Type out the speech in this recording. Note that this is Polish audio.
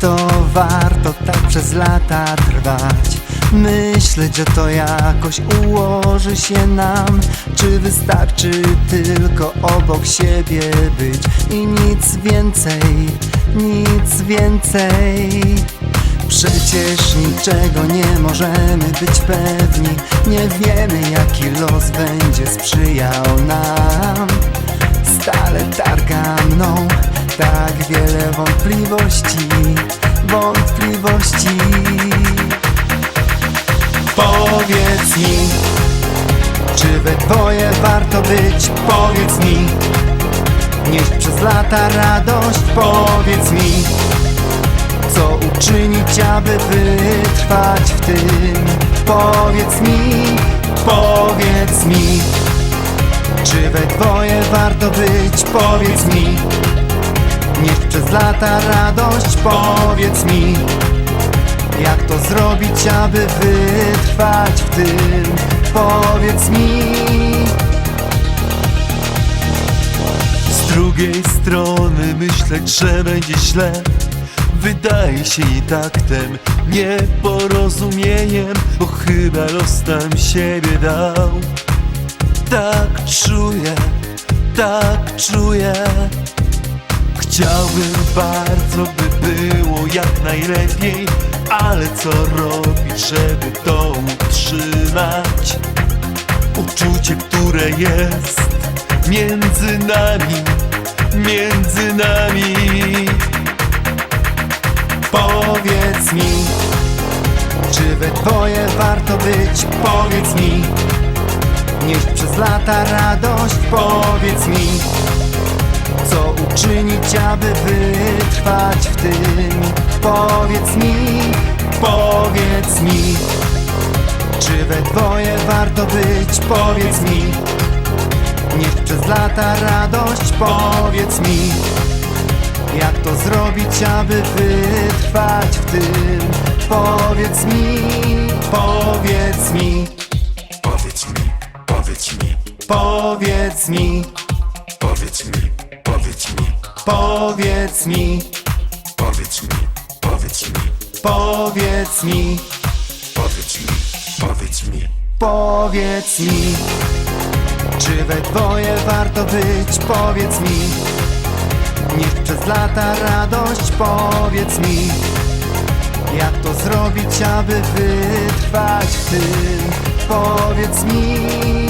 to warto tak przez lata trwać? Myśleć, że to jakoś ułoży się nam. Czy wystarczy tylko obok siebie być? I nic więcej, nic więcej. Przecież niczego nie możemy być pewni. Nie wiemy jaki los będzie sprzyjał nam. Stale targa mną tak wiele wątpliwości Wątpliwości Powiedz mi Czy we dwoje warto być? Powiedz mi Nieść przez lata radość Powiedz mi co uczynić, aby wytrwać w tym? Powiedz mi, powiedz mi Czy we dwoje warto być? Powiedz mi Nieść przez lata radość Powiedz aby wytrwać w tym? Powiedz mi. Z drugiej strony myśleć, że będzie źle. Wydaje się i taktem nieporozumieniem Bo chyba los nam siebie dał. Tak czuję, tak czuję. Chciałbym bardzo, by było jak najlepiej Ale co robić, żeby to utrzymać? Uczucie, które jest między nami, między nami Powiedz mi Czy we dwoje warto być? Powiedz mi Nieść przez lata radość Powiedz mi Co uczynić, aby wytrwać w tym? Powiedz mi, powiedz mi Czy we dwoje warto być? Powiedz mi. Nieść przez lata radość. Powiedz mi jak to zrobić, aby wytrwać w tym? Powiedz mi, powiedz mi, Powiedz mi, powiedz mi, powiedz mi, powiedz mi, powiedz mi, powiedz mi, powiedz mi, powiedz mi, powiedz mi, powiedz mi. Czy we dwoje warto być? Powiedz mi. Niech przez lata radość powiedz mi Jak to zrobić, aby wytrwać w tym Powiedz mi